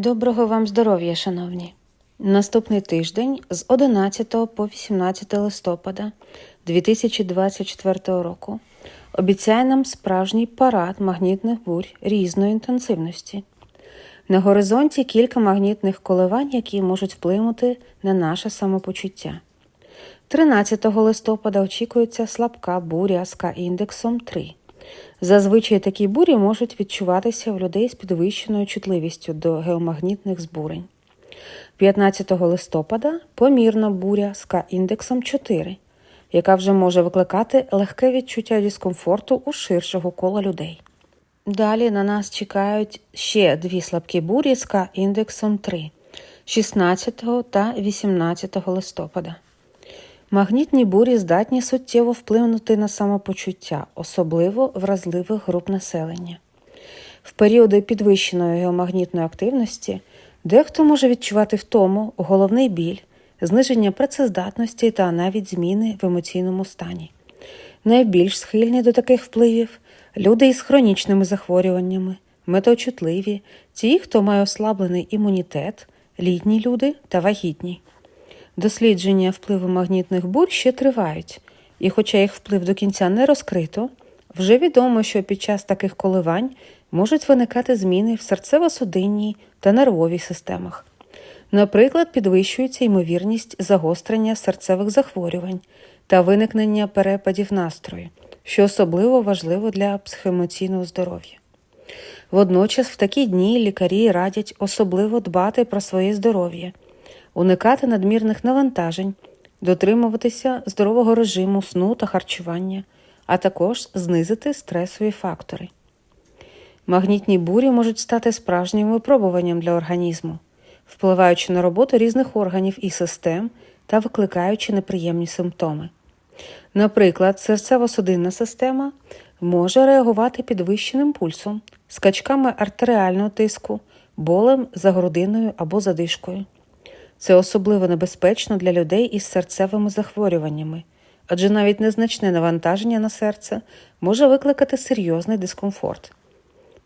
Доброго вам здоров'я, шановні! Наступний тиждень з 11 по 18 листопада 2024 року обіцяє нам справжній парад магнітних бурь різної інтенсивності. На горизонті кілька магнітних коливань, які можуть вплинути на наше самопочуття. 13 листопада очікується слабка буря з К-індексом 3. Зазвичай такі бурі можуть відчуватися в людей з підвищеною чутливістю до геомагнітних збурень. 15 листопада помірна буря з К-індексом 4, яка вже може викликати легке відчуття дискомфорту у ширшого кола людей. Далі на нас чекають ще дві слабкі бурі з К-індексом 3 16 та 18 листопада. Магнітні бурі здатні суттєво вплинути на самопочуття, особливо вразливих груп населення. В періоди підвищеної геомагнітної активності дехто може відчувати втому, головний біль, зниження працездатності та навіть зміни в емоційному стані. Найбільш схильні до таких впливів люди із хронічними захворюваннями, меточутливі, ті, хто має ослаблений імунітет, літні люди та вагітні. Дослідження впливу магнітних бурь ще тривають, і, хоча їх вплив до кінця не розкрито, вже відомо, що під час таких коливань можуть виникати зміни в серцево-судинній та нервовій системах. Наприклад, підвищується ймовірність загострення серцевих захворювань та виникнення перепадів настрою, що особливо важливо для психоемоційного здоров'я. Водночас, в такі дні лікарі радять особливо дбати про своє здоров'я уникати надмірних навантажень, дотримуватися здорового режиму сну та харчування, а також знизити стресові фактори. Магнітні бурі можуть стати справжнім випробуванням для організму, впливаючи на роботу різних органів і систем та викликаючи неприємні симптоми. Наприклад, серцево-судинна система може реагувати підвищеним пульсом, скачками артеріального тиску, болем за грудиною або задишкою. Це особливо небезпечно для людей із серцевими захворюваннями, адже навіть незначне навантаження на серце може викликати серйозний дискомфорт.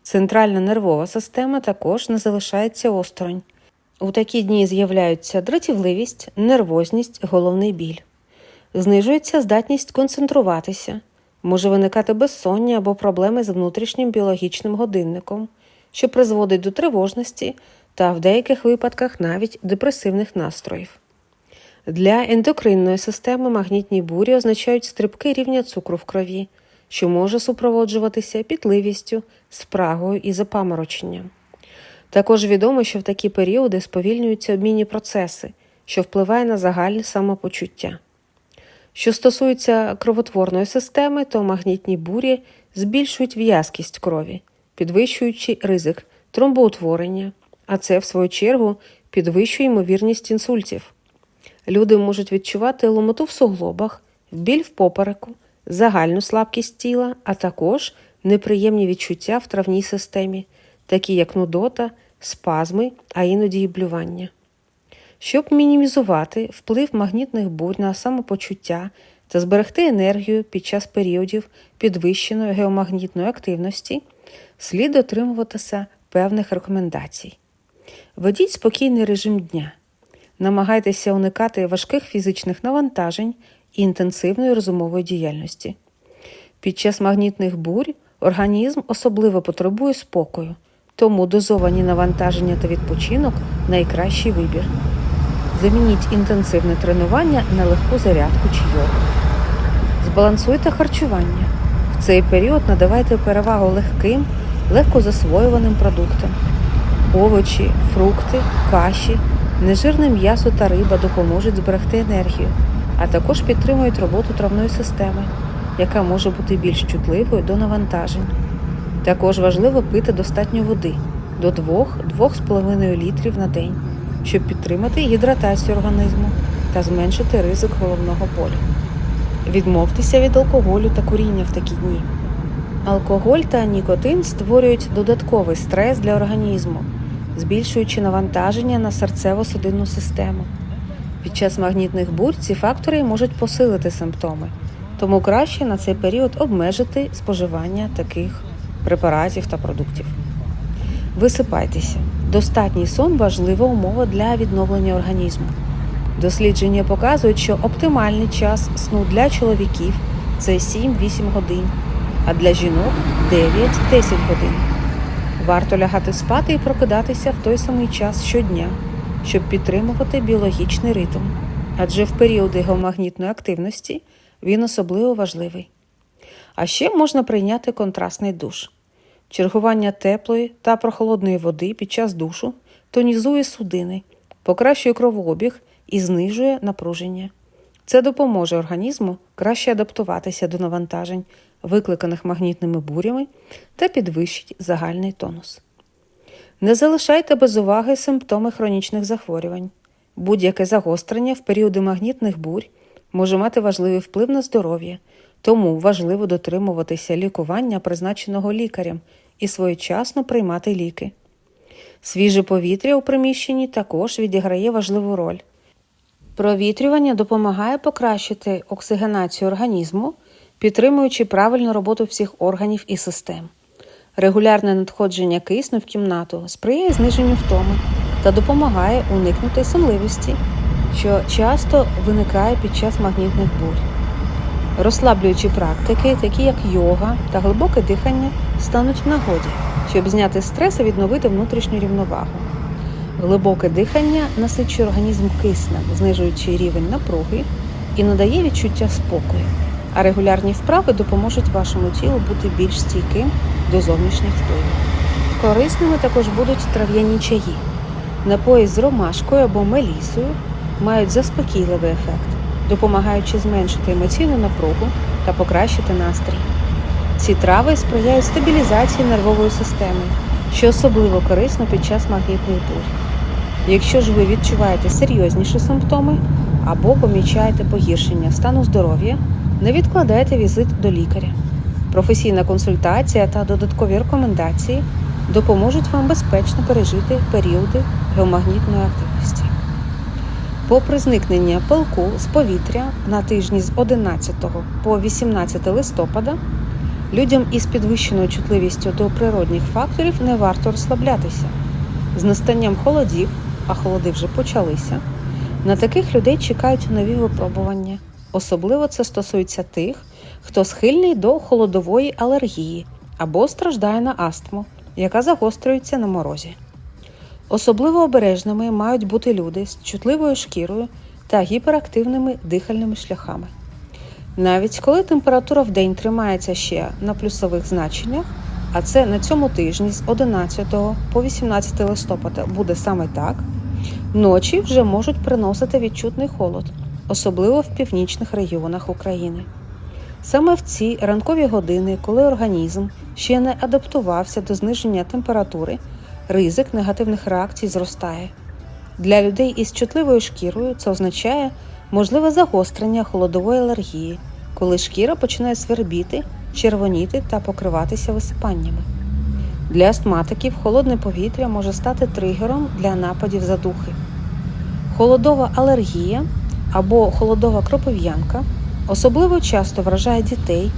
Центральна нервова система також не залишається осторонь. У такі дні з'являються дратівливість, нервозність, головний біль. Знижується здатність концентруватися, може виникати безсоння або проблеми з внутрішнім біологічним годинником, що призводить до тривожності та в деяких випадках навіть депресивних настроїв. Для ендокринної системи магнітні бурі означають стрибки рівня цукру в крові, що може супроводжуватися пітливістю, спрагою і запамороченням. Також відомо, що в такі періоди сповільнюються обмінні процеси, що впливає на загальне самопочуття. Що стосується кровотворної системи, то магнітні бурі збільшують в'язкість крові, підвищуючи ризик тромбоутворення, а це, в свою чергу, підвищує ймовірність інсультів. Люди можуть відчувати ломоту в суглобах, біль в попереку, загальну слабкість тіла, а також неприємні відчуття в травній системі, такі як нудота, спазми, а іноді й блювання. Щоб мінімізувати вплив магнітних бурь на самопочуття та зберегти енергію під час періодів підвищеної геомагнітної активності, слід дотримуватися певних рекомендацій. Ведіть спокійний режим дня, намагайтеся уникати важких фізичних навантажень і інтенсивної розумової діяльності. Під час магнітних бурь організм особливо потребує спокою, тому дозовані навантаження та відпочинок найкращий вибір. Замініть інтенсивне тренування на легку зарядку чи йогу. Збалансуйте харчування. В цей період надавайте перевагу легким, легко засвоюваним продуктам. Овочі, фрукти, каші, нежирне м'ясо та риба допоможуть зберегти енергію, а також підтримують роботу травної системи, яка може бути більш чутливою до навантажень. Також важливо пити достатньо води до 2-2,5 літрів на день, щоб підтримати гідратацію організму та зменшити ризик головного болю. Відмовтеся від алкоголю та куріння в такі дні. Алкоголь та нікотин створюють додатковий стрес для організму, збільшуючи навантаження на серцево-судинну систему. Під час магнітних бурь ці фактори можуть посилити симптоми, тому краще на цей період обмежити споживання таких препаратів та продуктів. Висипайтеся, Достатній сон важлива умова для відновлення організму. Дослідження показують, що оптимальний час сну для чоловіків це 7-8 годин, а для жінок 9-10 годин. Варто лягати спати і прокидатися в той самий час щодня, щоб підтримувати біологічний ритм, адже в періоди геомагнітної активності він особливо важливий. А ще можна прийняти контрастний душ. Чергування теплої та прохолодної води під час душу тонізує судини, покращує кровообіг і знижує напруження. Це допоможе організму краще адаптуватися до навантажень, викликаних магнітними бурями, та підвищить загальний тонус. Не залишайте без уваги симптоми хронічних захворювань. Будь-яке загострення в періоди магнітних бурь може мати важливий вплив на здоров'я, тому важливо дотримуватися лікування, призначеного лікарем, і своєчасно приймати ліки. Свіже повітря у приміщенні також відіграє важливу роль. Провітрювання допомагає покращити оксигенацію організму, підтримуючи правильну роботу всіх органів і систем. Регулярне надходження кисню в кімнату сприяє зниженню втоми та допомагає уникнути сонливості, що часто виникає під час магнітних бурь. Розслаблюючі практики, такі як йога та глибоке дихання, стануть в нагоді, щоб зняти стрес і відновити внутрішню рівновагу. Глибоке дихання насичує організм киснем, знижуючи рівень напруги і надає відчуття спокою, а регулярні вправи допоможуть вашому тілу бути більш стійким до зовнішніх впливів. Корисними також будуть трав'яні чаї. Напої з ромашкою або мелісою мають заспокійливий ефект, допомагаючи зменшити емоційну напругу та покращити настрій. Ці трави сприяють стабілізації нервової системи, що особливо корисно під час магнітних бурь. Якщо ж ви відчуваєте серйозніші симптоми або помічаєте погіршення стану здоров'я, не відкладайте візит до лікаря. Професійна консультація та додаткові рекомендації допоможуть вам безпечно пережити періоди геомагнітної активності. Попри зникнення пилку з повітря на тижні з 11 по 18 листопада, людям із підвищеною чутливістю до природних факторів не варто розслаблятися. З настанням холодів, а холоди вже почалися, на таких людей чекають нові випробування. Особливо це стосується тих, хто схильний до холодової алергії або страждає на астму, яка загострюється на морозі. Особливо обережними мають бути люди з чутливою шкірою та гіперактивними дихальними шляхами. Навіть коли температура в день тримається ще на плюсових значеннях, а це на цьому тижні з 11 по 18 листопада буде саме так, ночі вже можуть приносити відчутний холод, особливо в північних регіонах України. Саме в ці ранкові години, коли організм ще не адаптувався до зниження температури, ризик негативних реакцій зростає. Для людей із чутливою шкірою це означає можливе загострення холодової алергії, коли шкіра починає свербіти, червоніти та покриватися висипаннями. Для астматиків холодне повітря може стати тригером для нападів задухи. Холодова алергія або холодова кропив'янка особливо часто вражає дітей,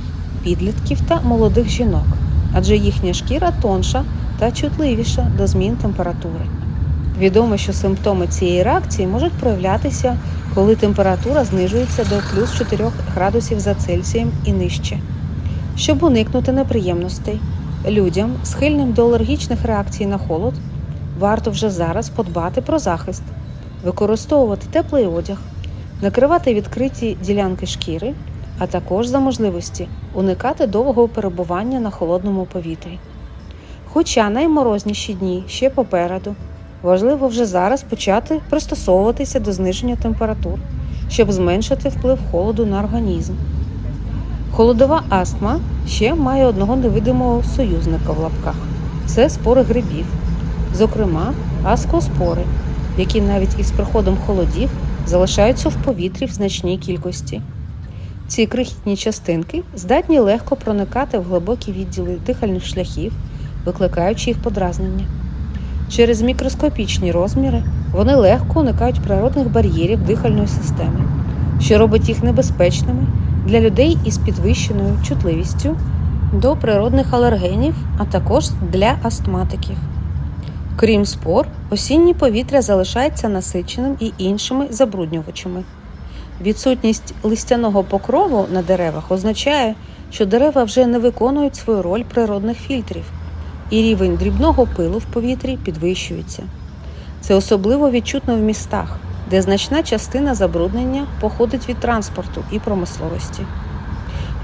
підлітків та молодих жінок, адже їхня шкіра тонша та чутливіша до змін температури. Відомо, що симптоми цієї реакції можуть проявлятися, коли температура знижується до плюс 4 градусів за Цельсієм і нижче. Щоб уникнути неприємностей, людям, схильним до алергічних реакцій на холод, варто вже зараз подбати про захист, використовувати теплий одяг, накривати відкриті ділянки шкіри, а також за можливості уникати довгого перебування на холодному повітрі. Хоча найморозніші дні ще попереду, важливо вже зараз почати пристосовуватися до зниження температур, щоб зменшити вплив холоду на організм. Холодова астма ще має одного невидимого союзника в лапках це спори грибів, зокрема аскоспори, які навіть із приходом холодів залишаються в повітрі в значній кількості. Ці крихітні частинки здатні легко проникати в глибокі відділи дихальних шляхів, викликаючи їх подразнення. Через мікроскопічні розміри вони легко уникають природних бар'єрів дихальної системи, що робить їх небезпечними для людей із підвищеною чутливістю до природних алергенів, а також для астматиків. Крім спор, осіннє повітря залишається насиченим і іншими забруднювачами. Відсутність листяного покрову на деревах означає, що дерева вже не виконують свою роль природних фільтрів, і рівень дрібного пилу в повітрі підвищується. Це особливо відчутно в містах, де значна частина забруднення походить від транспорту і промисловості.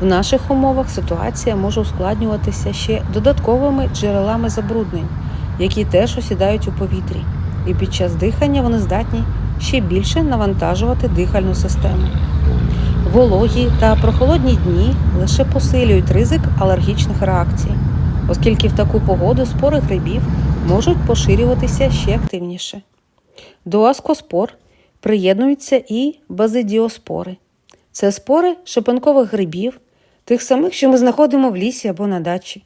В наших умовах ситуація може ускладнюватися ще додатковими джерелами забруднень, які теж осідають у повітрі, і під час дихання вони здатні ще більше навантажувати дихальну систему. Вологі та прохолодні дні лише посилюють ризик алергічних реакцій, оскільки в таку погоду спори грибів можуть поширюватися ще активніше. До аскоспор приєднуються і базидіоспори. Це спори шипанкових грибів, тих самих, що ми знаходимо в лісі або на дачі.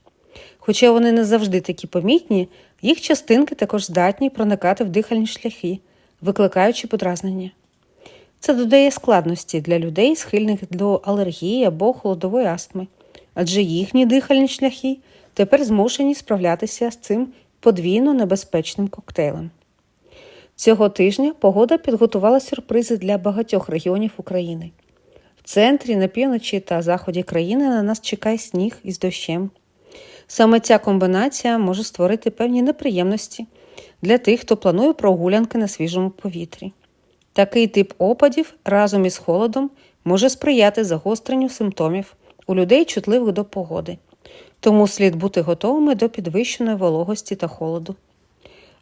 Хоча вони не завжди такі помітні, їх частинки також здатні проникати в дихальні шляхи, викликаючи подразнення. Це додає складності для людей, схильних до алергії або холодової астми, адже їхні дихальні шляхи тепер змушені справлятися з цим подвійно небезпечним коктейлем. Цього тижня погода підготувала сюрпризи для багатьох регіонів України. В центрі, на півночі та заході країни на нас чекає сніг із дощем. Саме ця комбінація може створити певні неприємності для тих, хто планує прогулянки на свіжому повітрі. Такий тип опадів разом із холодом може сприяти загостренню симптомів у людей, чутливих до погоди, тому слід бути готовими до підвищеної вологості та холоду.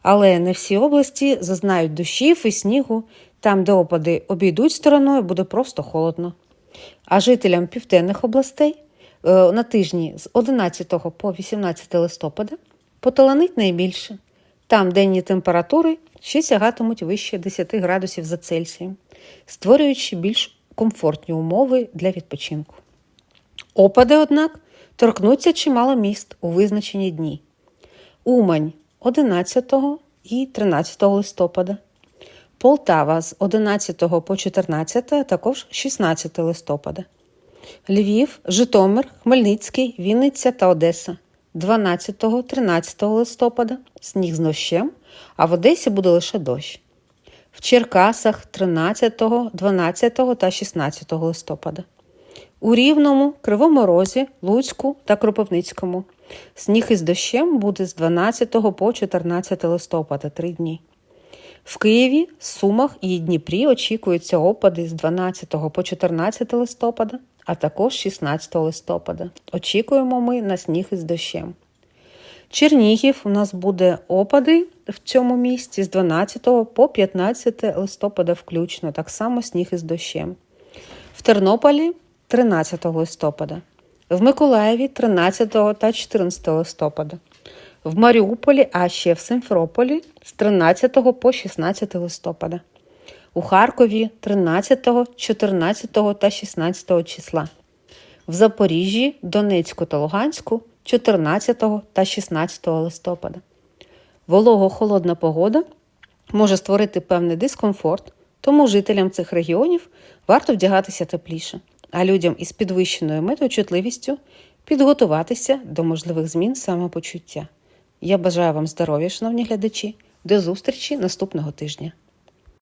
Але не всі області зазнають дощів і снігу, там, де опади обійдуть стороною, буде просто холодно. А жителям південних областей на тижні з 11 по 18 листопада поталанить найбільше. Там денні температури ще сягатимуть вище 10 градусів за Цельсієм, створюючи більш комфортні умови для відпочинку. Опади, однак, торкнуться чимало міст у визначені дні. Умань 11 і 13 листопада, Полтава з 11 по 14, а також 16 листопада, Львів, Житомир, Хмельницький, Вінниця та Одеса 12-13 листопада сніг з дощем, а в Одесі буде лише дощ. В Черкасах 13, 12 та 16 листопада. У Рівному, Кривому Розі, Луцьку та Кропивницькому. Сніг із дощем буде з 12 по 14 листопада 3 дні. В Києві, Сумах і Дніпрі очікуються опади з 12 по 14 листопада, а також 16 листопада. Очікуємо ми на сніг із дощем. Чернігів у нас буде опади в цьому місці з 12 по 15 листопада включно, так само сніг із дощем. В Тернополі 13 листопада, в Миколаєві 13 та 14 листопада, в Маріуполі, а ще в Симферополі з 13 по 16 листопада, у Харкові 13, 14 та 16 числа, в Запоріжжі, Донецьку та Луганську 14 та 16 листопада. Волого-холодна погода може створити певний дискомфорт, тому жителям цих регіонів варто вдягатися тепліше, а людям із підвищеною метеочутливістю підготуватися до можливих змін самопочуття. Я бажаю вам здоров'я, шановні глядачі. До зустрічі наступного тижня.